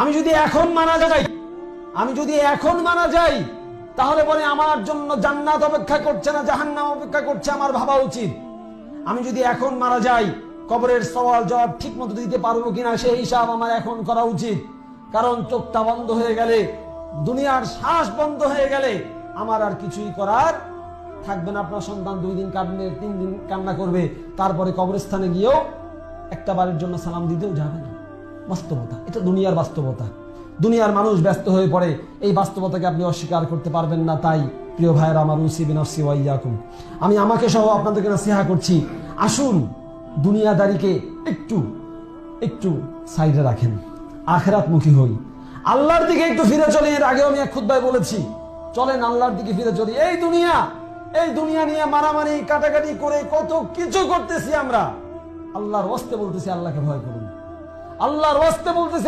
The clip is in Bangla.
আমি যদি এখন মারা যাই, আমি যদি এখন মারা যাই, তাহলে বলে আমার জন্য জান্নাত অপেক্ষা করছে না, জাহান্নাম অপেক্ষা করছে আমার ভাবা উচিত। আমি যদি এখন মারা যাই, কবরের সওয়াল জবাব ঠিক মতো দিতে পারব কিনা সেই হিসাব আমার এখন করা উচিত। কারণ চোখটা বন্ধ হয়ে গেলে, দুনিয়ার শ্বাস বন্ধ হয়ে গেলে আমার আর কিছুই করার থাকবে না। আপনার সন্তান দুই দিন কাঁদবে তিন দিন কান্না করবে, তারপরে কবরস্থানে গিয়েও একটা বারের জন্য সালাম দিতেও যাবে না। বাস্তবতা, এটা দুনিয়ার বাস্তবতা। দুনিয়ার মানুষ ব্যস্ত হয়ে পড়ে, এই বাস্তবতাকে আপনি অস্বীকার করতে পারবেন না তাই, প্রিয় ভাইয়ের, আমার উসিবি ওয়াইয়াকুম আমি আমাকে সহ আপনাদেরকে নসিহা করছি, আসুন দুনিয়াদারিকে একটু একটু সাইডে রাখেন আখেরাত মুখী হই। আল্লাহর দিকে একটু ফিরে চলে, এর আগেও আমি এক খুদ্ায় বলেছি, চলেন আল্লাহর দিকে ফিরে চলি। এই দুনিয়া এই দুনিয়া নিয়ে মারামারি, কাটাকাটি করে কত কিছু করতেছি আমরা। আল্লাহর ওয়াস্তে বলতেছি, আল্লাহকে ভয় করুন। আল্লাহর ওয়াস্তে বলতেছি